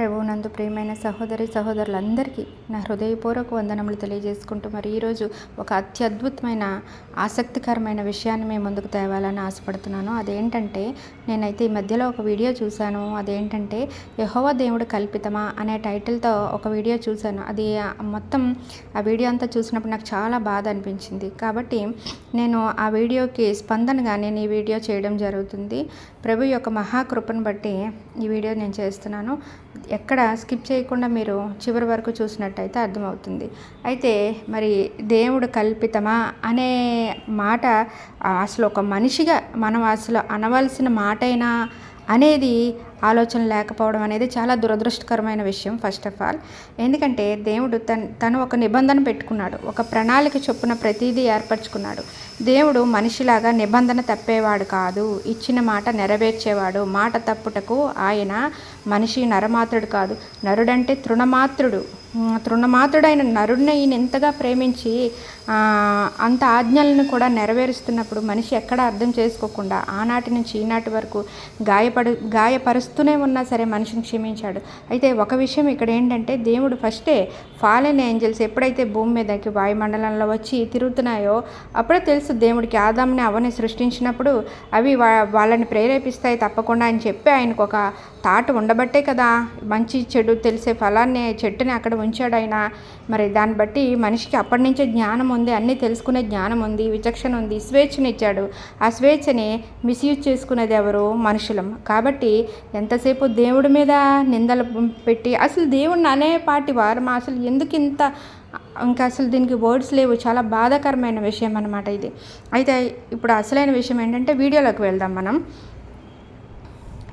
ప్రభువునందు ప్రియమైన సహోదరి సహోదరులందరికీ నా హృదయపూర్వక వందనములు తెలియజేసుకుంటూ మరి ఈరోజు ఒక అత్యద్భుతమైన ఆసక్తికరమైన విషయాన్ని మేము ముందుకు తేవాలని ఆశపడుతున్నాను. అదేంటంటే నేనైతే ఈ మధ్యలో ఒక వీడియో చూశాను. అదేంటంటే యహోవ దేవుడు కల్పితమా అనే టైటిల్తో ఒక వీడియో చూశాను. అది మొత్తం ఆ వీడియో అంతా చూసినప్పుడు నాకు చాలా బాధ అనిపించింది. కాబట్టి నేను ఆ వీడియోకి స్పందనగా నేను ఈ వీడియో చేయడం జరుగుతుంది. ప్రభు యొక్క మహాకృపను బట్టి ఈ వీడియో నేను చేస్తున్నాను. ఎక్కడ స్కిప్ చేయకుండా మీరు చివరి వరకు చూసినట్టయితే అర్థమవుతుంది. అయితే మరి దేవుడు కల్పితమా అనే మాట అసలు ఒక మనిషిగా మనం అసలు అనవలసిన మాటైనా అనేది ఆలోచన లేకపోవడం అనేది చాలా దురదృష్టకరమైన విషయం ఫస్ట్ ఆఫ్ ఆల్ ఎందుకంటే దేవుడు తన తను ఒక నిబంధన పెట్టుకున్నాడు. ఒక ప్రణాళిక చొప్పున ప్రతిదీ ఏర్పరచుకున్నాడు. దేవుడు మనిషిలాగా నిబంధన తప్పేవాడు కాదు. ఇచ్చిన మాట నెరవేర్చేవాడు. మాట తప్పుటకు ఆయన మనిషి నరమాత్రుడు కాదు. నరుడంటే తృణమాత్రుడు. తృణమాతుడైన నరుడిని ఈయన ఎంతగా ప్రేమించి అంత ఆజ్ఞలను కూడా నెరవేరుస్తున్నప్పుడు మనిషి ఎక్కడ అర్థం చేసుకోకుండా ఆనాటి నుంచి ఈనాటి వరకు గాయపడు గాయపరుస్తూనే ఉన్నా సరే మనిషిని క్షమించాడు. అయితే ఒక విషయం ఇక్కడ ఏంటంటే దేవుడు ఫస్టే ఫాలెన్ ఏంజల్స్ ఎప్పుడైతే భూమి మీదకి వాయుమండలంలో వచ్చి తిరుగుతున్నాయో అప్పుడే తెలుసు దేవుడికి ఆదాంని అవని సృష్టించినప్పుడు అవి వాళ్ళని ప్రేరేపిస్తాయి తప్పకుండా అని చెప్పి ఆయనకు ఒక తాటు ఉండబట్టే కదా. మంచి చెడు తెలిసే ఫలాన్ని చెట్టుని అక్కడ ఉంచాడు ఆయన మరి దాన్ని బట్టి మనిషికి అప్పటి నుంచే జ్ఞానం ఉంది అన్నీ తెలుసుకునే జ్ఞానం ఉంది విచక్షణ ఉంది స్వేచ్ఛనిచ్చాడు. ఆ స్వేచ్ఛని మిస్యూజ్ చేసుకునేది ఎవరు? మనుషులం. కాబట్టి ఎంతసేపు దేవుడి మీద నిందలు పెట్టి అసలు దేవుడిని అనే పాటి వారు మా అసలు ఎందుకు ఇంత ఇంకా అసలు దీనికి వర్డ్స్ లేవు. చాలా బాధాకరమైన విషయం అనమాట ఇది. అయితే ఇప్పుడు అసలైన విషయం ఏంటంటే వీడియోలోకి వెళ్దాం మనం.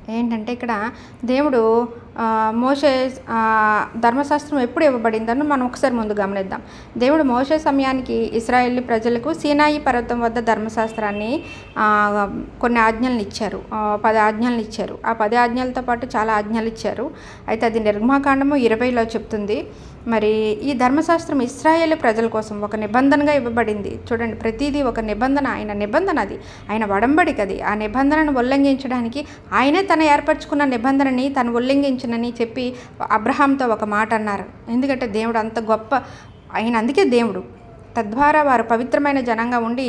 ఏంటంటే ఇక్కడ దేవుడు మోసే ధర్మశాస్త్రం ఎప్పుడు ఇవ్వబడిందని మనం ఒకసారి ముందు గమనిద్దాం. దేవుడు మోసే సమయానికి ఇస్రాయేల్ ప్రజలకు సీనాయి పర్వతం వద్ద ధర్మశాస్త్రాన్ని కొన్ని ఆజ్ఞలను ఇచ్చారు. పది ఆజ్ఞలను ఇచ్చారు. ఆ పది ఆజ్ఞలతో పాటు చాలా ఆజ్ఞలు ఇచ్చారు. అయితే అది నిర్మాకాండము ఇరవైలో చెప్తుంది. మరి ఈ ధర్మశాస్త్రం ఇస్రాయేల్ ప్రజల కోసం ఒక నిబంధనగా ఇవ్వబడింది. చూడండి ప్రతిదీ ఒక నిబంధన ఆయన నిబంధన అది. ఆయన వడంబడికి అది ఆ నిబంధనను ఉల్లంఘించడానికి ఆయనే తన ఏర్పరచుకున్న నిబంధనని తను ఉల్లంఘించనని చెప్పి అబ్రహాంతో ఒక మాట అన్నారు. ఎందుకంటే దేవుడు అంత గొప్ప ఆయన అందుకే దేవుడు. తద్వారా వారు పవిత్రమైన జనంగా ఉండి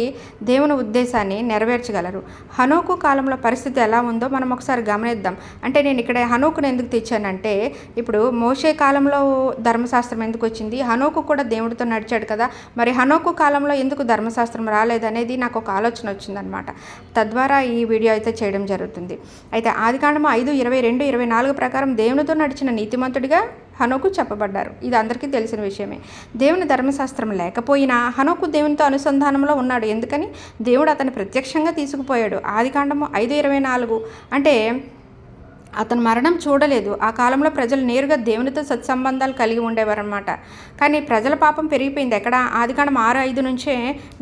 దేవుని ఉద్దేశాన్ని నెరవేర్చగలరు. హనోకు కాలంలో పరిస్థితి ఎలా ఉందో మనం ఒకసారి గమనిద్దాం. అంటే నేను ఇక్కడ హనోకును ఎందుకు తెచ్చానంటే ఇప్పుడు మోసే కాలంలో ధర్మశాస్త్రం ఎందుకు వచ్చింది? హనోకు కూడా దేవుడితో నడిచాడు కదా. మరి హనోకు కాలంలో ఎందుకు ధర్మశాస్త్రం రాలేదనేది నాకు ఒక ఆలోచన వచ్చిందనమాట తద్వారా ఈ వీడియో అయితే చేయడం జరుగుతుంది. అయితే ఆదికాండము ఐదు ఇరవై రెండు ఇరవై నాలుగు ప్రకారం దేవునితో నడిచిన నీతిమంతుడిగా హనోకు చెప్పబడ్డారు. ఇది అందరికీ తెలిసిన విషయమే. దేవుని ధర్మశాస్త్రం లేకపోయినా హనోకు దేవునితో అనుసంధానంలో ఉన్నాడు. ఎందుకని? దేవుడు అతన్ని ప్రత్యక్షంగా తీసుకుపోయాడు. ఆది కాండము ఐదు ఇరవై నాలుగు. అంటే అతను మరణం చూడలేదు. ఆ కాలంలో ప్రజలు నేరుగా దేవునితో సత్సంబంధాలు కలిగి ఉండేవారనమాట కానీ ప్రజల పాపం పెరిగిపోయింది. ఎక్కడ? ఆదికాండం ఆరు ఐదు నుంచే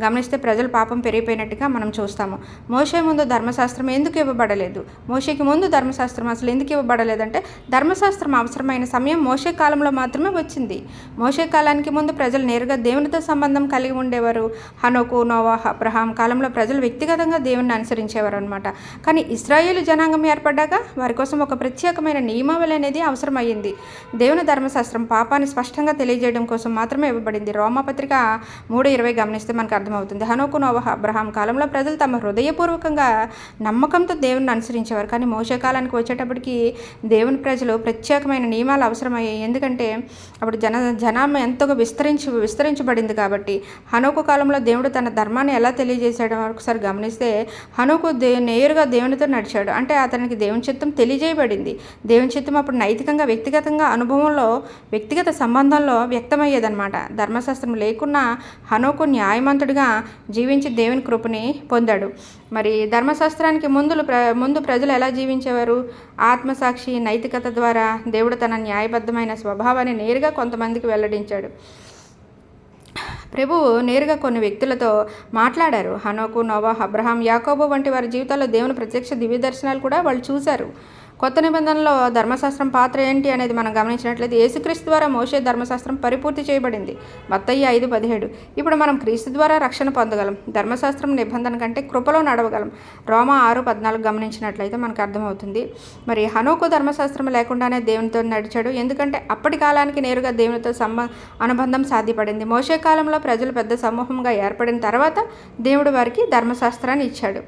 గమనిస్తే ప్రజల పాపం పెరిగిపోయినట్టుగా మనం చూస్తాము. మోసే ముందు ధర్మశాస్త్రం ఎందుకు ఇవ్వబడలేదు? మోషేకి ముందు ధర్మశాస్త్రం అసలు ఎందుకు ఇవ్వబడలేదంటే ధర్మశాస్త్రం అవసరమైన సమయం మోసే కాలంలో మాత్రమే వచ్చింది. మోసే కాలానికి ముందు ప్రజలు నేరుగా దేవునితో సంబంధం కలిగి ఉండేవారు. హనోకు నోవా అబ్రహాం కాలంలో ప్రజలు వ్యక్తిగతంగా దేవుణ్ణి అనుసరించేవారు అనమాట కానీ ఇస్రాయేల్ జనాంగం ఏర్పడ్డాక వారి కోసం ఒక ప్రత్యేకమైన నియమావళి అనేది అవసరమయ్యింది. దేవుని ధర్మశాస్త్రం పాపాన్ని స్పష్టంగా తెలియజేయడం కోసం మాత్రమే ఇవ్వబడింది. రోమపత్రిక మూడు ఇరవై గమనిస్తే మనకు అర్థమవుతుంది. హనోకు నోవహ అబ్రహాం కాలంలో ప్రజలు తమ హృదయపూర్వకంగా నమ్మకంతో దేవుని అనుసరించేవారు. కానీ మోసకాలానికి వచ్చేటప్పటికి దేవుని ప్రజలు ప్రత్యేకమైన నియమాలు అవసరమయ్యాయి. ఎందుకంటే అప్పుడు జన జనాభా ఎంతగా విస్తరించి విస్తరించబడింది కాబట్టి హనోకు కాలంలో దేవుడు తన ధర్మాన్ని ఎలా తెలియజేశాడో ఒకసారి గమనిస్తే హనోకు దే నేరుగా దేవునితో నడిచాడు. అంటే అతనికి దేవుని చిత్తం తెలియజే చేయబడింది దేవుని చిత్తం అప్పుడు నైతికంగా వ్యక్తిగతంగా అనుభవంలో వ్యక్తిగత సంబంధంలో వ్యక్తమయ్యేదన్నమాట. ధర్మశాస్త్రం లేకున్నా హనోకు న్యాయమంతుడిగా జీవించి దేవుని కృపని పొందాడు. మరి ధర్మశాస్త్రానికి ముందు ప్ర ముందు ప్రజలు ఎలా జీవించేవారు? ఆత్మసాక్షి నైతికత ద్వారా దేవుడు తన న్యాయబద్ధమైన స్వభావాన్ని నేరుగా కొంతమందికి వెల్లడించాడు. ప్రభువు నేరుగా కొన్ని వ్యక్తులతో మాట్లాడారు. హనోకు నోవా అబ్రహాం యాకోబు వంటి వారి జీవితాల్లో దేవుని ప్రత్యక్ష దివ్య దర్శనాలు కూడా వాళ్ళు చూశారు. కొత్త నిబంధనలో ధర్మశాస్త్రం పాత్ర ఏంటి అనేది మనం గమనించినట్లయితే యేసుక్రీస్తు ద్వారా మోసే ధర్మశాస్త్రం పరిపూర్తి చేయబడింది. మత్తయ్య ఐదు పదిహేడు. ఇప్పుడు మనం క్రీస్తు ద్వారా రక్షణ పొందగలం. ధర్మశాస్త్రం నిబంధన కంటే కృపలో నడవగలం. రోమా ఆరు పద్నాలుగు గమనించినట్లయితే మనకు అర్థమవుతుంది. మరి హనోకు ధర్మశాస్త్రం లేకుండానే దేవునితో నడిచాడు. ఎందుకంటే అప్పటి కాలానికి నేరుగా దేవునితో సంబ అనుబంధం సాధ్యపడింది. మోసే కాలంలో ప్రజలు పెద్ద సమూహంగా ఏర్పడిన తర్వాత దేవుడు వారికి ధర్మశాస్త్రాన్ని ఇచ్చాడు.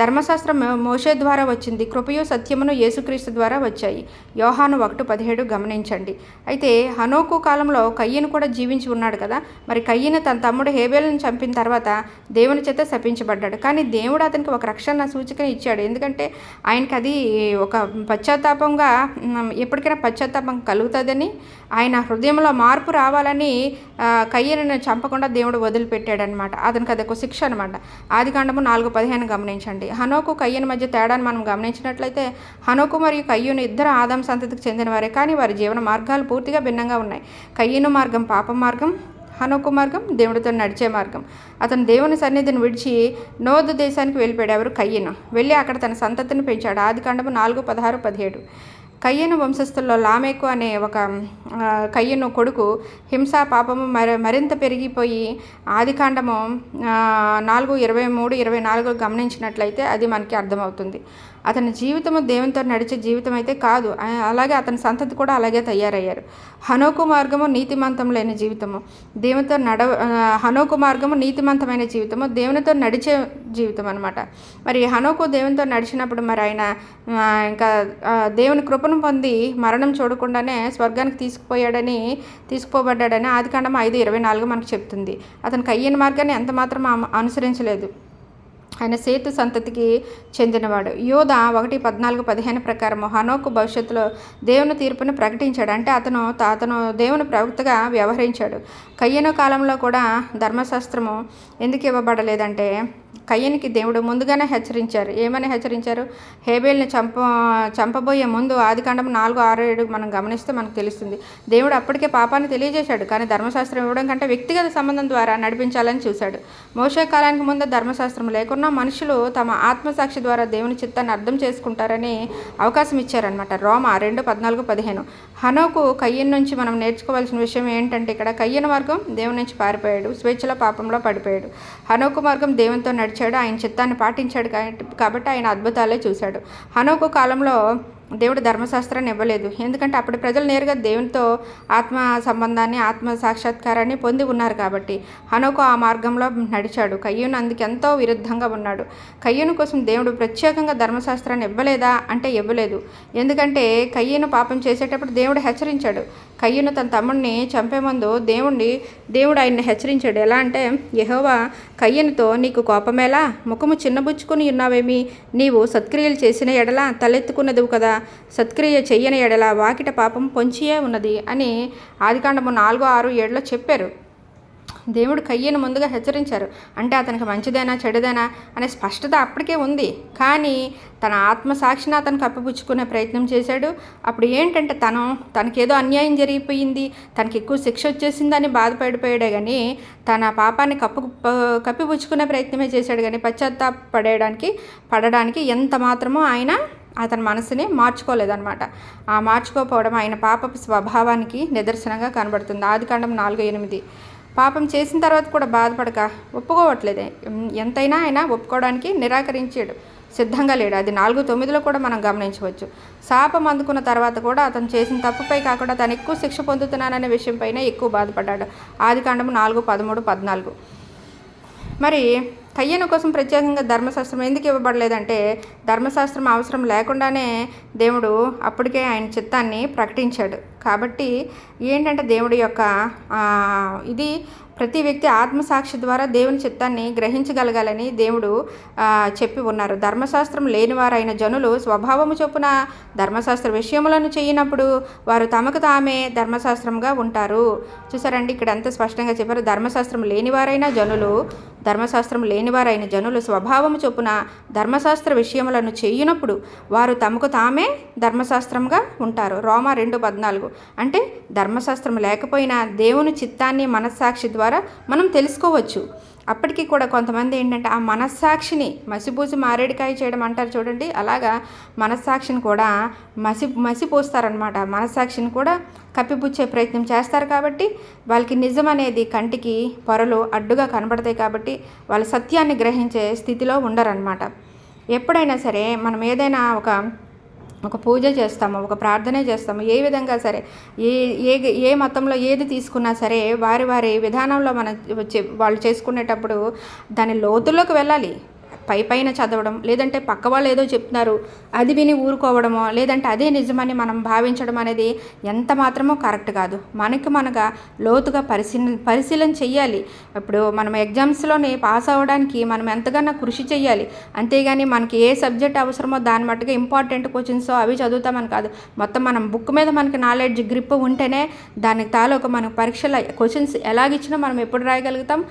ధర్మశాస్త్రం మోషే ద్వారా వచ్చింది. కృపయు సత్యమును యేసుక్రీస్తు ద్వారా వచ్చాయి. యోహాను ఒకటి పదిహేడు గమనించండి. అయితే హనోకు కాలంలో కయ్యను కూడా జీవించి ఉన్నాడు కదా. మరి కయ్యను తన తమ్ముడు హేబేలను చంపిన తర్వాత దేవుని చేత శపించబడ్డాడు. కానీ దేవుడు అతనికి ఒక రక్షణ సూచికను ఇచ్చాడు. ఎందుకంటే ఆయనకి అది ఒక పశ్చాత్తాపంగా ఎప్పటికైనా పశ్చాత్తాపం కలుగుతుందని ఆయన హృదయంలో మార్పు రావాలని కయ్యను చంపకుండా దేవుడు వదిలిపెట్టాడనమాట అతనికి అది ఒక శిక్ష అనమాట ఆది కాండము నాలుగు పదిహేను గమనించండి. హనోకు కయ్యను మధ్య తేడాను మనం గమనించినట్లయితే హనోకు మరియు కయ్యూను ఇద్దరు ఆదం సంతతికి చెందినవారే. కానీ వారి జీవన మార్గాలు పూర్తిగా భిన్నంగా ఉన్నాయి. కయ్యను మార్గం పాప మార్గం హనోకు మార్గం దేవుడితో నడిచే మార్గం. అతను దేవుని సన్నిధిని విడిచి నోదు దేశానికి వెళ్ళిపోయాడు. ఎవరు కయ్యను? వెళ్ళి అక్కడ తన సంతతిని పెంచాడు. ఆది కాండము నాలుగు పదహారు పదిహేడు. కయ్యను వంశస్థుల్లో లామేకు అనే ఒక కయ్యను కొడుకు హింస పాపము మరి మరింత పెరిగిపోయి ఆదికాండము నాలుగు ఇరవై మూడు ఇరవై నాలుగు గమనించినట్లయితే అది మనకి అర్థమవుతుంది. అతని జీవితము దేవునితో నడిచే జీవితం అయితే కాదు అలాగే అతని సంతతి కూడా అలాగే తయారయ్యారు. హనోకు మార్గము నీతిమంతం లేని జీవితము. దేవునితో నడ హనోకు మార్గము నీతిమంతమైన జీవితము. దేవునితో నడిచే జీవితం అనమాట మరి హనోకు దేవునితో నడిచినప్పుడు మరి ఆయన ఇంకా దేవుని కృపను పొంది మరణం చూడకుండానే స్వర్గానికి తీసుకుపోయాడని తీసుకుపోబడ్డాడని ఆదికాండం ఐదు ఇరవై నాలుగు మనకు చెప్తుంది. అతనికి అయ్యని మార్గాన్ని ఎంత మాత్రం అనుసరించలేదు. ఆయన సేతు సంతతికి చెందినవాడు. యోధ ఒకటి పద్నాలుగు పదిహేను ప్రకారం హనోకు భవిష్యత్తులో దేవుని తీర్పును ప్రకటించాడు. అంటే అతను అతను దేవుని ప్రవక్తగా వ్యవహరించాడు. కయ్యను కాలంలో కూడా ధర్మశాస్త్రము ఎందుకు ఇవ్వబడలేదంటే కయ్యనికి దేవుడు ముందుగానే హెచ్చరించారు. ఏమని హెచ్చరించారు? హేబేల్ని చంప చంపబోయే ముందు ఆదికాండం నాలుగు ఆరు ఏడు మనం గమనిస్తే మనకు తెలుస్తుంది. దేవుడు అప్పటికే పాపాన్ని తెలియజేశాడు కానీ ధర్మశాస్త్రం ఇవ్వడం కంటే వ్యక్తిగత సంబంధం ద్వారా నడిపించాలని చూశాడు. మోసే కాలానికి ముందు ధర్మశాస్త్రం లేకున్నా మనుషులు తమ ఆత్మసాక్షి ద్వారా దేవుని చిత్తాన్ని అర్థం చేసుకుంటారని అవకాశం ఇచ్చారనమాట రోమ రెండు పద్నాలుగు పదిహేను. హనోకు కయ్యన్ నుంచి మనం నేర్చుకోవాల్సిన విషయం ఏంటంటే ఇక్కడ కయ్యన మార్గం దేవుని నుంచి పారిపోయాడు స్వేచ్ఛలో పాపంలో పడిపోయాడు. హనోకు మార్గం దేవునితో నడిచాడు ఆయన చిత్తాన్ని పాటించాడు కాబట్టి ఆయన అద్భుతాలే చూశాడు. హనోకు కాలంలో దేవుడు ధర్మశాస్త్రాన్ని ఇవ్వలేదు. ఎందుకంటే అప్పుడు ప్రజలు నేరుగా దేవునితో ఆత్మ సంబంధాన్ని ఆత్మ సాక్షాత్కారాన్ని పొంది ఉన్నారు కాబట్టి హనోకు ఆ మార్గంలో నడిచాడు. కయ్యూను అందుకు ఎంతో విరుద్ధంగా ఉన్నాడు. కయ్యూను కోసం దేవుడు ప్రత్యేకంగా ధర్మశాస్త్రాన్ని ఇవ్వలేదా? అంటే ఇవ్వలేదు. ఎందుకంటే కయ్యను పాపం చేసేటప్పుడు దేవుడు హెచ్చరించాడు. కయ్యను తన తమ్ముడిని చంపే ముందు దేవుణ్ణి దేవుడు ఆయన్ని హెచ్చరించాడు. ఎలా అంటే యహోవా కయ్యనుతో నీకు కోపమేలా? ముఖము చిన్నబుచ్చుకుని ఉన్నావేమి? నీవు సత్క్రియలు చేసిన ఎడల తలెత్తుకున్నదివు కదా. సత్క్రియ చెయ్యని ఎడల వాకిట పాపం పొంచియే ఉన్నది అని ఆదికాండము నాలుగో ఆరు ఏడులో చెప్పారు. దేవుడు కయ్యను ముందుగా హెచ్చరించారు. అంటే అతనికి మంచిదేనా చెడుదేనా అనే స్పష్టత అప్పటికే ఉంది. కానీ తన ఆత్మసాక్షిని అతను కప్పిపుచ్చుకునే ప్రయత్నం చేశాడు. అప్పుడు ఏంటంటే తను తనకేదో అన్యాయం జరిగిపోయింది తనకి ఎక్కువ శిక్ష వచ్చేసిందని బాధపడిపోయాడే కానీ తన పాపాన్ని కప్పు కప్పిపుచ్చుకునే ప్రయత్నమే చేశాడు కానీ పశ్చాత్తాపడడానికి పడడానికి ఎంత మాత్రమో ఆయన అతని మనసుని మార్చుకోలేదన్నమాట. ఆ మార్చుకోకపోవడం ఆయన పాప స్వభావానికి నిదర్శనంగా కనబడుతుంది. ఆదికాండం నాలుగు ఎనిమిది. పాపం చేసిన తర్వాత కూడా బాధపడక ఒప్పుకోవట్లేదే. ఎంతైనా ఆయన ఒప్పుకోవడానికి నిరాకరించాడు. సిద్ధంగా లేడు. అది నాలుగు తొమ్మిదిలో కూడా మనం గమనించవచ్చు. శాపం అందుకున్న తర్వాత కూడా అతను చేసిన తప్పుపై కాకుండా తను ఎక్కువ శిక్ష పొందుతున్నాననే విషయంపైన ఎక్కువ బాధపడ్డాడు. ఆది కాండము నాలుగు పదమూడు పద్నాలుగు. మరి కయ్యను కోసం ప్రత్యేకంగా ధర్మశాస్త్రం ఎందుకు ఇవ్వబడలేదంటే ధర్మశాస్త్రం అవసరం లేకుండానే దేవుడు అప్పటికే ఆయన చిత్తాన్ని ప్రకటించాడు. కాబట్టి ఏంటంటే దేవుడి యొక్క ఇది ప్రతి వ్యక్తి ఆత్మసాక్షి ద్వారా దేవుని చిత్తాన్ని గ్రహించగలగాలని దేవుడు చెప్పి ఉన్నారు. ధర్మశాస్త్రం లేనివారైన జనులు స్వభావము చొప్పున ధర్మశాస్త్ర విషయములను చేయనప్పుడు వారు తమకు తామే ధర్మశాస్త్రంగా ఉంటారు. చూసారండి ఇక్కడ అంత స్పష్టంగా చెప్పారు. ధర్మశాస్త్రం లేనివారైన జనులు ధర్మశాస్త్రం లేనివారైన జనులు స్వభావము చొప్పున ధర్మశాస్త్ర విషయములను చేయనప్పుడు వారు తమకు తామే ధర్మశాస్త్రంగా ఉంటారు. రోమా రెండు పద్నాలుగు. అంటే ధర్మశాస్త్రం లేకపోయినా దేవుని చిత్తాన్ని మనస్సాక్షి ద్వారా ద్వారా మనం తెలుసుకోవచ్చు. అప్పటికి కూడా కొంతమంది ఏంటంటే ఆ మనస్సాక్షిని మసిపూసి మారేడికాయ చేయడం అంటారు చూడండి. అలాగా మనస్సాక్షిని కూడా మసి మసిపోస్తారనమాట మనస్సాక్షిని కూడా కప్పిపుచ్చే ప్రయత్నం చేస్తారు కాబట్టి వాళ్ళకి నిజం అనేది కంటికి పొరలు అడ్డుగా కనబడతాయి కాబట్టి వాళ్ళ సత్యాన్ని గ్రహించే స్థితిలో ఉండరనమాట ఎప్పుడైనా సరే మనం ఏదైనా ఒక ఒక పూజ చేస్తాము ఒక ప్రార్థన చేస్తాము. ఏ విధంగా సరే ఏ ఏ ఏ మతంలో ఏది తీసుకున్నా సరే వారి వారి విధానంలో మనం వచ్చే వాళ్ళు చేసుకునేటప్పుడు దాని లోతుల్లోకి వెళ్ళాలి. పై పైన చదవడం లేదంటే పక్క వాళ్ళు ఏదో చెప్తున్నారు అది విని ఊరుకోవడమో లేదంటే అదే నిజమని మనం భావించడం అనేది ఎంత మాత్రమో కరెక్ట్ కాదు. మనకి మనగా లోతుగా పరిశీలన పరిశీలన చెయ్యాలి. ఇప్పుడు మనం ఎగ్జామ్స్లోనే పాస్ అవ్వడానికి మనం ఎంతగానో కృషి చేయాలి అంతేగాని మనకి ఏ సబ్జెక్ట్ అవసరమో దాని మట్టుగా ఇంపార్టెంట్ క్వశ్చన్స్ అవి చదువుతామని కాదు. మొత్తం మనం బుక్ మీద మనకి నాలెడ్జ్ గ్రిప్ ఉంటేనే దానికి తాలూకు మనకు పరీక్షల క్వశ్చన్స్ ఎలాగిచ్చినా మనం ఎప్పుడు రాయగలుగుతాం?